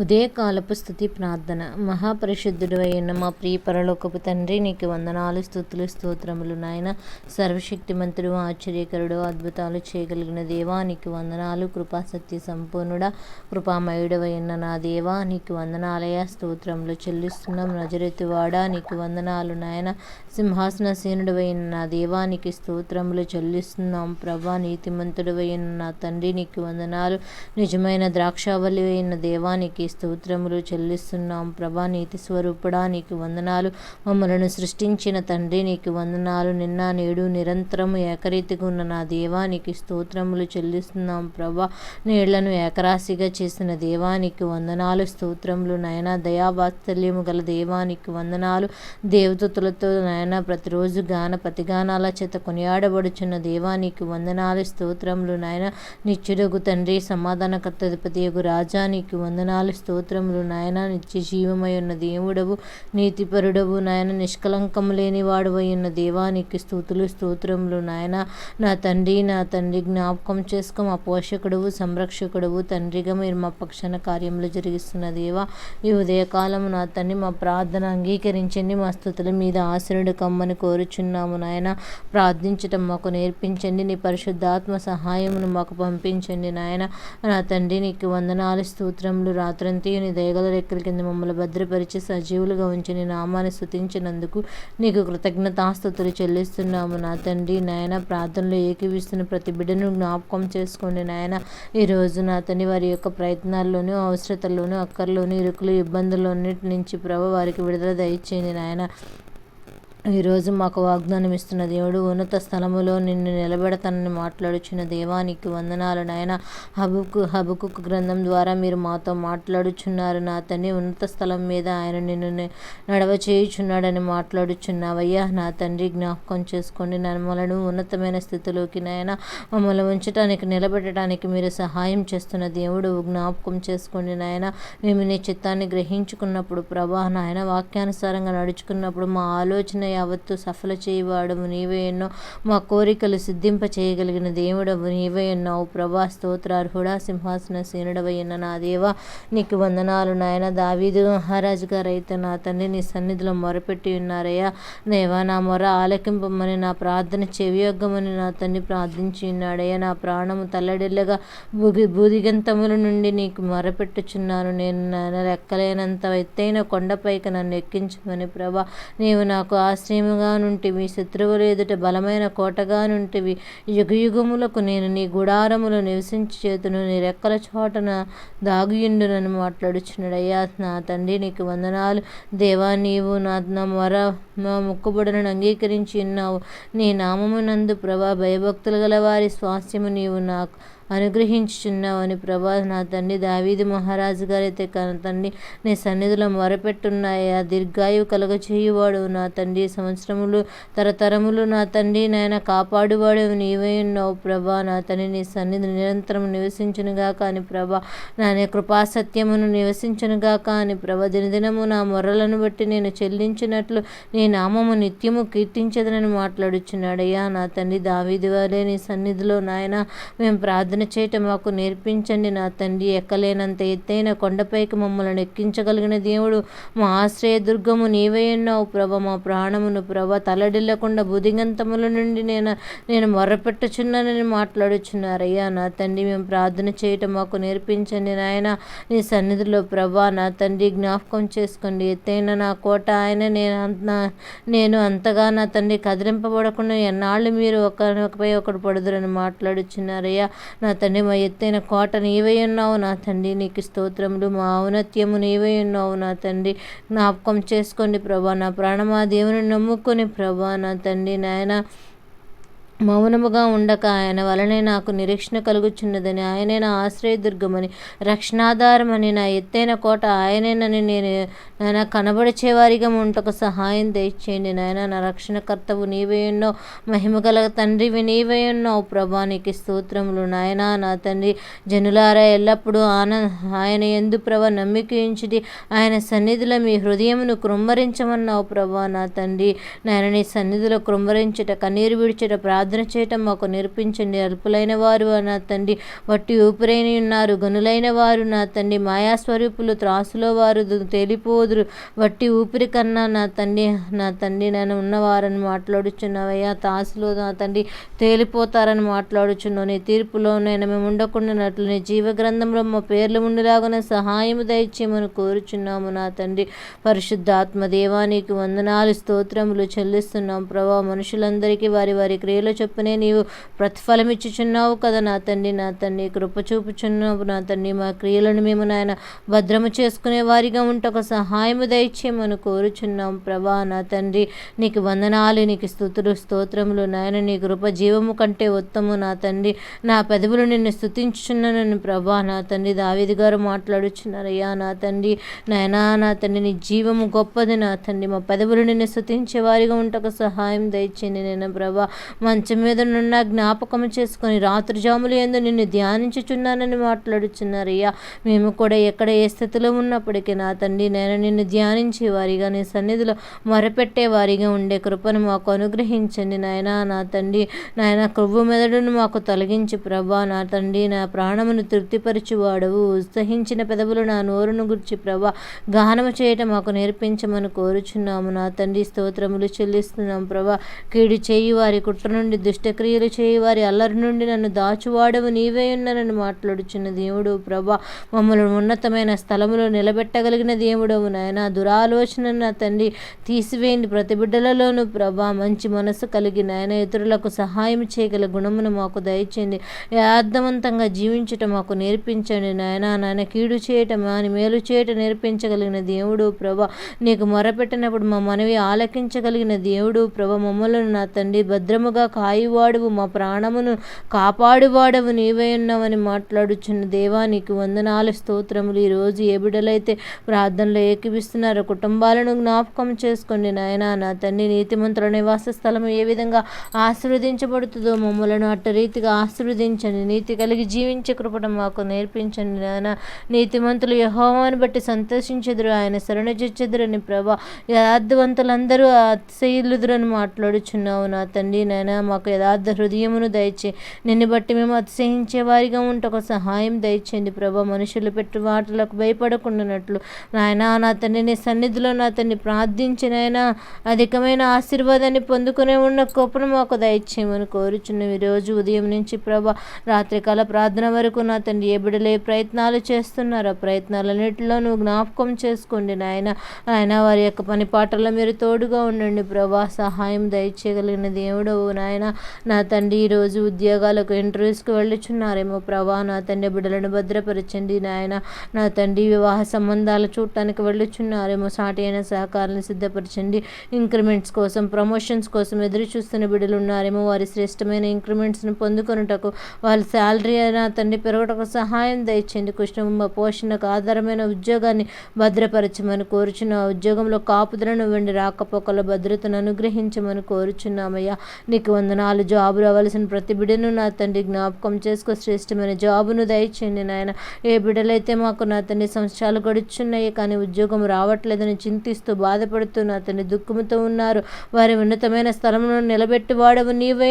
ఉదయకాలపు స్థుతి ప్రార్థన. మహాపరిశుద్ధుడు అయిన మా ప్రియ పరలోకపు తండ్రి నీకు వందనాలు స్థుతులు స్తోత్రములు నాయన. సర్వశక్తిమంతుడు ఆశ్చర్యకరుడు అద్భుతాలు చేయగలిగిన దేవా నీకు వందనాలు కృపాసత్య సత్య కృపామయుడవైన నా దేవా నీకు వందనాలయ స్తోత్రములు చెల్లిస్తున్నాం. నజరెత్తువాడా నీకు వందనాలు నాయన. సింహాసన సేనుడవైన నా దేవానికి స్తోత్రములు చెల్లిస్తున్నాం. ప్రభా నీతిమంతుడవైన నా తండ్రి నీకు వందనాలు. నిజమైన ద్రాక్షావళి అయిన దేవానికి స్తోత్రములు చెల్లిస్తున్నాం. ప్రభా నీతి స్వరూపుడా నీకు వందనాలు. మమ్మలను సృష్టించిన తండ్రి నీకు వందనాలు. నిన్న నేడు నిరంతరము ఏకరీతిగా ఉన్న నా దేవానికి స్తోత్రములు చెల్లిస్తున్నాం. ప్రభా నీళ్ళను ఏకరాశిగా చేసిన దేవానికి వందనాలు. స్తోత్రములు నయన దయావాత్సల్యము గల దేవానికి వందనాలు. దేవదూతలతో నయన ప్రతిరోజు గాన ప్రతిగానాల చేత కొనియాడబడుచున్న దేవానికి వందనాలు. స్తోత్రములు నాయన నిచ్చుడుగు తండ్రి సమాధానకర్త అధిపతియగు రాజానికి వందనాలు. స్తోత్రములు. నాయన నిత్య జీవమై ఉన్న దేవుడవు నీతిపరుడవు. నాయన నిష్కలంకము లేని వాడవై ఉన్న దేవానికి స్థుతులు స్తోత్రములు. నాయన నా తండ్రి నా తండ్రి జ్ఞాపకం చేసుకో. మా పోషకుడవు సంరక్షకుడవు. తండ్రిగా మీరు మా పక్షాన కార్యములు జరిగిస్తున్న దేవా ఈ ఉదయకాలము నా తండ్రి మా ప్రార్థన అంగీకరించండి. మా స్థుతుల మీద ఆశ్రయుడు కమ్మని కోరుచున్నాము. నాయన ప్రార్థించటం మాకు నేర్పించండి. నీ పరిశుద్ధాత్మ సహాయమును మాకు పంపించండి. నాయన నా తండ్రి నీకు వందనాలు స్తోత్రములు. రాత్రంతి నీ దయగల రెక్కల కింద మమ్మల్ని భద్రపరిచి సజీవులుగా ఉంచి నీ నామాన్ని స్థుతించినందుకు నీకు కృతజ్ఞతాస్థుతులు చెల్లిస్తున్నాము. నా తండ్రి నాయన ప్రార్థనలో ఏకీవిస్తున్న ప్రతి బిడ్డను జ్ఞాపకం చేసుకోండి నాయన. ఈరోజు నా తండ్రి వారి యొక్క ప్రయత్నాల్లోనూ అవసరతల్లోనూ అక్కర్లోనూ ఇరుకులు ఇబ్బందులన్నిటి నుంచి ప్రభు వారికి విడుదల దయచేయండి నాయన. ఈరోజు మాకు వాగ్దానం ఇస్తున్న దేవుడు ఉన్నత స్థలములో నిన్ను నిలబెడతానని మాట్లాడుచున్న దేవానికి వందనాలు నాయన. హబుకు హబుకు గ్రంథం ద్వారా మీరు మాతో మాట్లాడుచున్నారు. నా తండ్రి ఉన్నత స్థలం మీద ఆయన నిన్ను నడవ చేయుచున్నాడని మాట్లాడుచున్నావయ్యా. నా తండ్రి జ్ఞాపకం చేసుకోండి. నమ్మలను ఉన్నతమైన స్థితిలోకి నాయన మమ్మల్ని ఉంచడానికి నిలబెట్టడానికి మీరు సహాయం చేస్తున్న దేవుడు జ్ఞాపకం చేసుకోండి నాయన. మేము నీ చిత్తాన్ని గ్రహించుకున్నప్పుడు ప్రభా నాయన వాక్యానుసారంగా నడుచుకున్నప్పుడు మా ఆలోచన యావత్తు సఫల చేయవాడము నీవే ఎన్నో మా కోరికలు సిద్ధింప చేయగలిగిన దేవుడవు నీవేయన్నావు ప్రభా స్తోత్రార్హుడా సింహాసన సీనుడవయ్యన్న నా దేవా నీకు వందనాలు నాయన. దావీదు మహారాజు గారు అయితే నా తండ్రి నీ సన్నిధిలో మొరపెట్టి ఉన్నారయ్యా. దేవా నా మొర ఆలకింపమని నా ప్రార్థన చెవియొగ్గమని నా తండ్రి ప్రార్థించి ఉన్నాడయ్యా. నా ప్రాణము తల్లడిల్లగా బుగి బూదిగంతముల నుండి నీకు మొరపెట్టుచున్నాను. నేను లెక్కలేనంత ఎత్తైన కొండపైకి నన్ను ఎక్కించమని ప్రభా నీవు నాకు ఆశ ఆశ్రయముగా నుంటివి శత్రువులు ఎదుట బలమైన కోటగా నుంటివి. యుగయుగములకు నేను నీ గుడారములో నివసించి చేతును నీ రెక్కల చోటన దాగుయుండునని మాట్లాడుచున్నాడయ్యా. నా తండ్రి నీకు వందనాలు. దేవా నీవు నా మొర మా ముక్కుబడులను అంగీకరించి ఉన్నావు. నీ నామమునందు ప్రభా భయభక్తులు గల వారి స్వాస్థ్యము నీవు నాకు అనుగ్రహించుచున్నావని ప్రభా నా తండ్రి దావీది మహారాజు గారైతే కన తండ్రి నీ సన్నిధిలో మొరపెట్టున్నాయా? దీర్ఘాయు కలగచేయువాడు నా తండ్రి సంవత్సరములు తరతరములు నా తండ్రి నాయన కాపాడువాడు నీవే ఉన్నావు ప్రభా నా తండ్రి నీ సన్నిధి నిరంతరం నివసించునుగా కాని ప్రభా నా కృపా సత్యమును నివసించునుగా కాని ప్రభ దినదినము నా మొర్రలను బట్టి నేను చెల్లించినట్లు నీ నామము నిత్యము కీర్తించదనని మాట్లాడుచున్నాడయ్యా నా తండ్రి దావీది వారే నీ సన్నిధిలో నాయన మేము ప్రార్థన ప్రార్థన చేయటం మాకు నేర్పించండి నా తండ్రి. ఎక్కలేనంత ఎత్తైన కొండపైకి మమ్మల్ని ఎక్కించగలిగిన దేవుడు మా ఆశ్రయ దుర్గము నీవే ఉన్నావు ప్రభ. మా ప్రాణమును ప్రభ తలడిల్లకుండా బుదిగంతముల నుండి నేను నేను మొర్రపెట్టుచున్నానని మాట్లాడుచున్నారయ్యా. నా తండ్రి మేము ప్రార్థన చేయటం మాకు నేర్పించండి నాయన. నీ సన్నిధిలో ప్రభా నా తండ్రి జ్ఞాపకం చేసుకోండి. ఎత్తైన నా కోట ఆయన నేను నేను అంతగా నా తండ్రి కదిలింపబడకుండా ఎన్నాళ్ళు మీరు ఒకరిపై ఒకటి పడుదురని మాట్లాడుచున్నారయ్యా. నా తండ్రి మా ఎత్తైన కోట నీవై ఉన్నావు నా తండ్రి. నీకు స్తోత్రములు మా ఔన్నత్యము నీవై ఉన్నావు నా తండ్రి. జ్ఞాపకం చేసుకోండి ప్రభా నా ప్రాణమా దేవుని నమ్ముకొని ప్రభా నా తండ్రి నాయన. మౌనముగా ఉండక ఆయన వలనే నాకు నిరీక్షణ కలుగుచున్నదని ఆయనే నా ఆశ్రయదుర్గమని రక్షణాధారమని నా ఎత్తైన కోట ఆయనేనని నేను నాయన కనబడిచేవారిగా ఉంటకు సహాయం తెచ్చేయండి నాయన నా రక్షణకర్తవు నీవే ఉన్నావు మహిమగల తండ్రివి నీవే ఉన్నావు ప్రభానికి స్తోత్రములు. నాయన నా తండ్రి జనులారా ఎల్లప్పుడూ ఆన ఆయన ఎందు ప్రభ నమ్మికించుడి ఆయన సన్నిధిలో మీ హృదయమును కృమ్మరించమన్నావు ప్రభా నా తండ్రి. నాయన నీ సన్నిధిలో కృమ్మరించుట కన్నీరు విడిచుట ప్రార్థన ప్రార్థన చేయటం మాకు నేర్పించండి. అల్పులైన వారు నా తండ్రి వట్టి ఊపిరైన ఉన్నారు. గనులైన వారు నా తండ్రి మాయాస్వరూపులు త్రాసులో వారు తేలిపోదురు. వట్టి ఊపిరి కన్నా నా తండ్రి నా తండ్రి నేను ఉన్నవారని మాట్లాడుచున్నావయ్యా. తాసులో నా తండ్రి తేలిపోతారని మాట్లాడుచున్నావు. నీ తీర్పులో నేను మేము ఉండకుండానట్లు నీ జీవ గ్రంథంలో మా పేర్లు ఉండేలాగానే సహాయము దయచేయమని కోరుచున్నాము నా తండ్రి. పరిశుద్ధాత్మ దేవానికి వందనాలు స్తోత్రములు చెల్లిస్తున్నాం. ప్రభా మనుషులందరికీ వారి వారి క్రియలు చొప్పునే నీవు ప్రతిఫలం ఇచ్చుచున్నావు కదా నా తండ్రి నా తండ్రి కృప చూపుచున్నావు నా తండ్రి. మా క్రియలను మేము నాయన భద్రము చేసుకునే వారిగా ఉంటొక సహాయము దయచేయమని కోరుచున్నాం ప్రభా నా తండ్రి. నీకు వందనాలు నీకు స్థుతులు స్తోత్రములు నాయన. నీ కృప జీవము కంటే ఉత్తము నా తండ్రి. నా పెదవులు నిన్ను స్థుతించుచున్నానని ప్రభా నా తండ్రి. దావేది గారు మాట్లాడుచున్నారయ్యా నా తండ్రి. నాయనా నా తండ్రి నీ జీవము గొప్పది నా తండ్రి. మా పెదవులు నిన్ను స్థుతించే వారిగా ఉంటకు సహాయం దయచేయండి నేను ప్రభా. మంచి మీద నున్న జ్ఞాపకం చేసుకొని రాత్రి జాములు ఎందు నిన్ను ధ్యానించుచున్నానని మాట్లాడుచున్నారయ్యా. మేము కూడా ఎక్కడ ఏ స్థితిలో ఉన్నప్పటికీ నా తండ్రి నేను నిన్ను ధ్యానించే వారిగా నీ సన్నిధిలో మొరపెట్టే వారిగా ఉండే కృపను మాకు అనుగ్రహించండి నాయనా. నా తండ్రి నాయన క్రొవ్వు మెదడును మాకు తొలగించి ప్రభా. నా తండ్రి నా ప్రాణమును తృప్తిపరచువాడవు. ఉత్సహించిన పెదవులు నా నోరును గుర్చి ప్రభా. గానము చేయటం మాకు నేర్పించమని కోరుచున్నాము. నా తండ్రి స్తోత్రములు చెల్లిస్తున్నాం ప్రభా. కీడు చేయి వారి కుట్ర నుండి దుష్టక్రియలు చేయి వారి అల్లరి నుండి నన్ను దాచువాడవు నీవే ఉన్నానని మాట్లాడుచున్న దేవుడు ప్రభా మమ్మల్ని ఉన్నతమైన స్థలములో నిలబెట్టగలిగిన దేవుడవు నాయన. దురాలోచన నా తండ్రి తీసివేయండి ప్రతి బిడ్డలలోనూ ప్రభా. మంచి మనసు కలిగి నాయన ఇతరులకు సహాయం చేయగల గుణమును మాకు దయచేయండి. అర్థవంతంగా జీవించటం మాకు నేర్పించండి నాయన. నాయన కీడు చేయటం అని మేలు చేయటం నేర్పించగలిగిన దేవుడు ప్రభా. నీకు మొరపెట్టినప్పుడు మా మనవి ఆలకించగలిగిన దేవుడు ప్రభ. మమ్మలను నా తండ్రి భద్రముగా కాయువాడువు మా ప్రాణమును కాపాడువాడవు నీవే ఉన్నావని మాట్లాడుచున్న దేవా నీకు వందనాలు స్తోత్రములు. ఈరోజు ఏ బిడ్డలైతే ప్రార్థనలో ఏకిపిస్తున్నారో. కుటుంబాలను జ్ఞాపకం చేసుకోండి నాయన. నా తండ్రి నీతిమంతుల నివాస స్థలము ఏ విధంగా ఆశీర్వదించబడుతుందో మమ్మలను అట్ట రీతిగా ఆశీర్వదించండి. నీతి కలిగి జీవించే కృపడం మాకు నేర్పించండి నాయన. నీతిమంతులు యహోవాన్ని బట్టి సంతోషించెదురు. ఆయన శరణజొచ్చెదురని ప్రభా యథార్థవంతులందరూ అతిశయులుదురని మాట్లాడుచున్నావు నా తండ్రి నాయన. మాకు యథార్థ హృదయమును దయచే. నిన్ను బట్టి మేము అతిశయించే వారిగా ఉంటకు సహాయం దయచేయండి ప్రభా. మనుషులు పెట్టు వాటిలకు భయపడకుండానట్లు. నాయన నా తండ్రి నీ సన్నిధిలో నా తండ్రి ప్రార్థించిన అధికమైన ఆశీర్వాదాన్ని పొందుకునే ఉన్న కృపను మాకు దయచేయమని కోరుచున్నాం. ఈరోజు ఉదయం నుంచి ప్రభా రాత్రికాల ప్రార్థన వరకు నా తండ్రి ఏ ప్రయత్నాలు చేస్తున్నారు? ఆ ప్రయత్నాలన్నింటిలో నువ్వు జ్ఞాపకం చేసుకోండి నాయన. ఆయన వారి యొక్క పని పాటల్లో మీరు తోడుగా ఉండండి ప్రభా. సహాయం దయచేయగలిగిన దేవుడు నాయన. నా తండ్రి ఈరోజు ఉద్యోగాలకు ఇంటర్వ్యూస్కి వెళ్ళుచున్నారేమో ప్రభా. నా తండ్రి బిడ్డలను భద్రపరచండి నాయన. నా తండ్రి వివాహ సంబంధాలు చూడటానికి వెళ్ళుచున్నారేమో సాటి అయిన సహకారాన్ని సిద్ధపరచండి. ఇంక్రిమెంట్స్ కోసం ప్రమోషన్స్ కోసం ఎదురు చూస్తున్న బిడ్డలు ఉన్నారేమో. వారి శ్రేష్టమైన ఇంక్రిమెంట్స్ని పొందుకొనుటకు వాళ్ళ శాలరీ అయినా తండ్రి పెరగటకు సహాయం దయచేయండి. కుటుంబ పోషణకు ఆధారమైన ఉద్యోగాన్ని భద్రపరచమని కోరుచున్న. ఆ ఉద్యోగంలో కాపుదలను వెండి రాకపోకల భద్రతను అనుగ్రహించమని కోరుచున్నామయ్యా. నీకు నాలుగు జాబు రావాల్సిన ప్రతి బిడ్డను నా తండ్రి జ్ఞాపకం చేసుకో. శ్రేష్టమైన జాబును దయచేయండి నాయన. ఏ బిడ్డలైతే మాకు నా తండ్రి సంవత్సరాలు గడుచున్నాయి కానీ ఉద్యోగం రావట్లేదని చింతిస్తూ బాధపడుతూ నా తండ్రి దుఃఖముతో ఉన్నారు. వారి ఉన్నతమైన స్థలంలో నిలబెట్టి వాడవు నీవే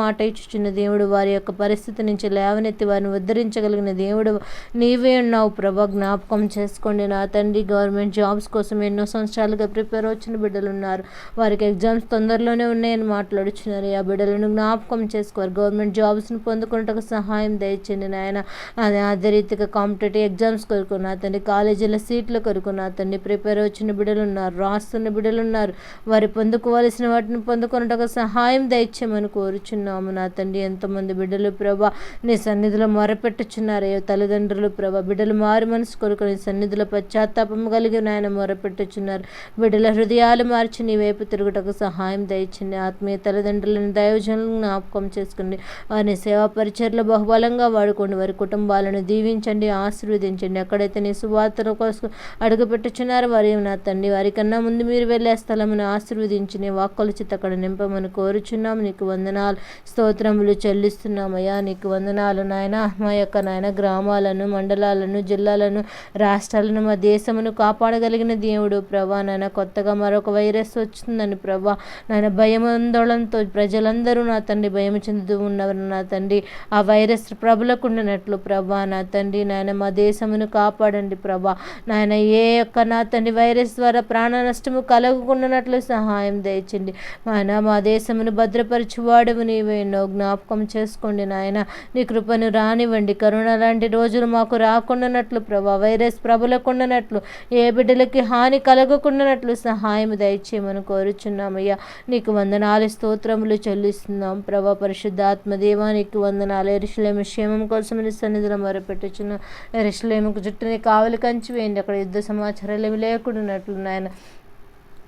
మాట ఇచ్చుచున్న దేవుడు వారి యొక్క పరిస్థితి నుంచి లేవనెత్తి వారిని ఉద్ధరించగలిగిన దేవుడు నీవే ఉన్నావు ప్రభా జ్ఞాపకం చేసుకోండి. నా తండ్రి గవర్నమెంట్ జాబ్స్ కోసం ఎన్నో సంవత్సరాలుగా ప్రిపేర్ వచ్చిన బిడ్డలు ఉన్నారు. వారికి ఎగ్జామ్స్ తొందరలోనే ఉన్నాయని మాట్లాడుచున్నారు. ఆ బిడ్డలను జ్ఞాపకం చేసుకోరు గవర్నమెంట్ జాబ్స్ని పొందుకుంటకు సహాయం దయచండి నాయన. అదే అదే రీతిగా కాంపిటేటివ్ ఎగ్జామ్స్ కొరకు నా తండ్రి కాలేజీల సీట్ల కొరకు నా తండ్రి ప్రిపేర్ వచ్చిన బిడ్డలు ఉన్నారు రాస్తున్న బిడ్డలు ఉన్నారు వారి పొందుకోవాల్సిన వాటిని పొందుకొనటకు సహాయం దయచేయమని కోరుచున్నాము నా తండ్రి. ఎంతమంది బిడ్డలు ప్రభా నీ సన్నిధిలో మొరపెట్టుచున్నారయ్యో తల్లిదండ్రులు ప్రభా బిడ్డలు మారు మనసు కొరకు నీ సన్నిధిలో పశ్చాత్తాపం కలిగి నాయన మొరపెట్టుచున్నారు. బిడ్డల హృదయాలు మార్చి నీ వైపు తిరుగుటకు సహాయం దయచండి ఆత్మీయ తల్లిదండ్రులను ప్రయోజనాలను జ్ఞాపకం చేసుకోండి వారిని సేవా పరిచర్లు బహుబలంగా వాడుకోండి. వారి కుటుంబాలను దీవించండి ఆశీర్వదించండి. ఎక్కడైతే నీ సువార్తల కోసం అడుగుపెట్టుచున్నారో వారి నా తండ్రి వారికన్నా ముందు మీరు వెళ్ళే స్థలమును ఆశీర్వదించి నీ వాక్కుల చిత్త అక్కడ నింపమని కోరుచున్నాము. నీకు వందనాలు. స్తోత్రములు చెల్లిస్తున్నామయ్యా. నీకు వందనాలు నాయన. మా యొక్క నాయన గ్రామాలను మండలాలను జిల్లాలను రాష్ట్రాలను మా దేశమును కాపాడగలిగిన దేవుడు ప్రభా. నాయన కొత్తగా మరొక వైరస్ వచ్చిందని ప్రభా. నాయన భయమందోళనతో ప్రజలను అందరూ నా తండ్రి భయం చెందుతూ ఉన్నవారు నా తండ్రి. ఆ వైరస్ ప్రబలకుండానట్లు ప్రభా నా తండ్రి నాయన మా దేశమును కాపాడండి ప్రభా. నాయన ఏ యొక్క నా తండ్రి వైరస్ ద్వారా ప్రాణ నష్టము కలగకుండానట్లు సహాయం దయచండి. నాయన మా దేశమును భద్రపరచువాడము నీవేనో ఎన్నో జ్ఞాపకం చేసుకోండి నాయన. నీ కృపను రానివ్వండి. కరోనా లాంటి రోజులు మాకు రాకుండానట్లు ప్రభా. వైరస్ ప్రబలకుండానట్లు ఏ బిడ్డలకి హాని కలగకుండానట్లు సహాయం దయచేయమని కోరుచున్నామయ్యా. నీకు వందనాలు స్తోత్రములు చెల్లిస్తున్నాం ప్రభా పరిశుద్ధాత్మ దేవానికి వందనాలు. ఎరుషులేము క్షేమం కోసం నీ సన్నిధిలో మొరపెట్టుచున్న. ఎరుసలేముకు జుట్టుని కావలి కంచి వేయండి అక్కడ యుద్ధ సమాచారాలు ఏమి లేకుండా నాయన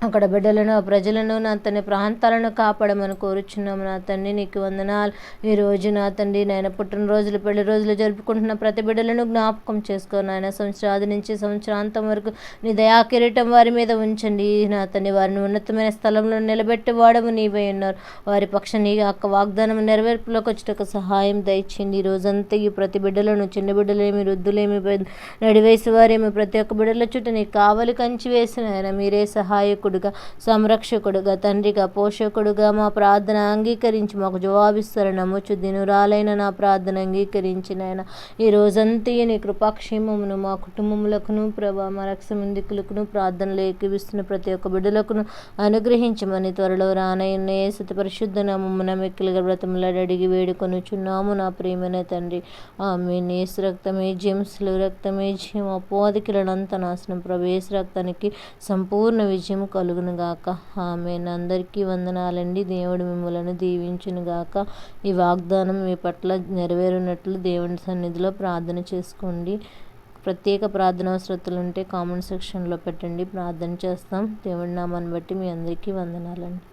అక్కడ బిడ్డలను ఆ ప్రజలను నా తండ్రి ప్రాంతాలను కాపాడమని కోరుచున్నాము. నా తండ్రి నీకు వందనాలు. ఈ రోజు నా తండ్రి నాయన పుట్టినరోజులు పెళ్ళి రోజులు జరుపుకుంటున్న ప్రతి బిడ్డలను జ్ఞాపకం చేసుకో. నాయన సంవత్సరాది నుంచి సంవత్సరాంతం వరకు నీ దయా కిరీటం వారి మీద ఉంచండి. నా తండ్రి వారిని ఉన్నతమైన స్థలంలో నిలబెట్టి వాడము నీవై ఉన్నారు వారి పక్ష నీ యొక్క వాగ్దానం నెరవేర్పులోకి వచ్చేటకు సహాయం దయచేయండి. ఈ రోజంతా ఈ ప్రతి బిడ్డలను చిన్న బిడ్డలేమి వృద్ధులేమి నడివేసి వారేమి ప్రతి ఒక్క బిడ్డల చుట్టూ నీకు కావలి కంచి వేసిన మీరే మీరే రక్షకుడుగా సంరక్షకుడుగా తండ్రిగా పోషకుడుగా మా ప్రార్థన అంగీకరించి మాకు జవాబిస్తారు. నమ్మొచ్చు దినురాలైన నా ప్రార్థన అంగీకరించిన ఆయన ఈ రోజంతా నీ కృపాక్షేమమును మా కుటుంబములకును ప్రభా మా రక్షమందికులకును ప్రార్థనలు ఏకీవిస్తున్న ప్రతి ఒక్క బిడ్డలకును అనుగ్రహించమని త్వరలో రానయ్య సతి పరిశుద్ధ నామమున మిక్కిలిగా వ్రతములాడి అడిగి వేడుకొనుచున్నాము నా ప్రియమైన తండ్రి. ఆమె నేస్ రక్తమే జెమ్స్లు రక్తమే జయం అపోదికిలనంత నాశనం ప్రవేశ రక్తానికి సంపూర్ణ విజయం కలుగును గాక ఆమె అందరికీ వందనాలండి. దేవుడు మిమ్మలను దీవించునుగాక. ఈ వాగ్దానం మీ పట్ల నెరవేరునట్లు దేవుని సన్నిధిలో ప్రార్థన చేసుకోండి. ప్రత్యేక ప్రార్థన అవసరతలు ఉంటే కామెంట్ సెక్షన్లో పెట్టండి. ప్రార్థన చేస్తాం. దేవుడి నామాన్ని బట్టి మీ అందరికీ వందనాలండి.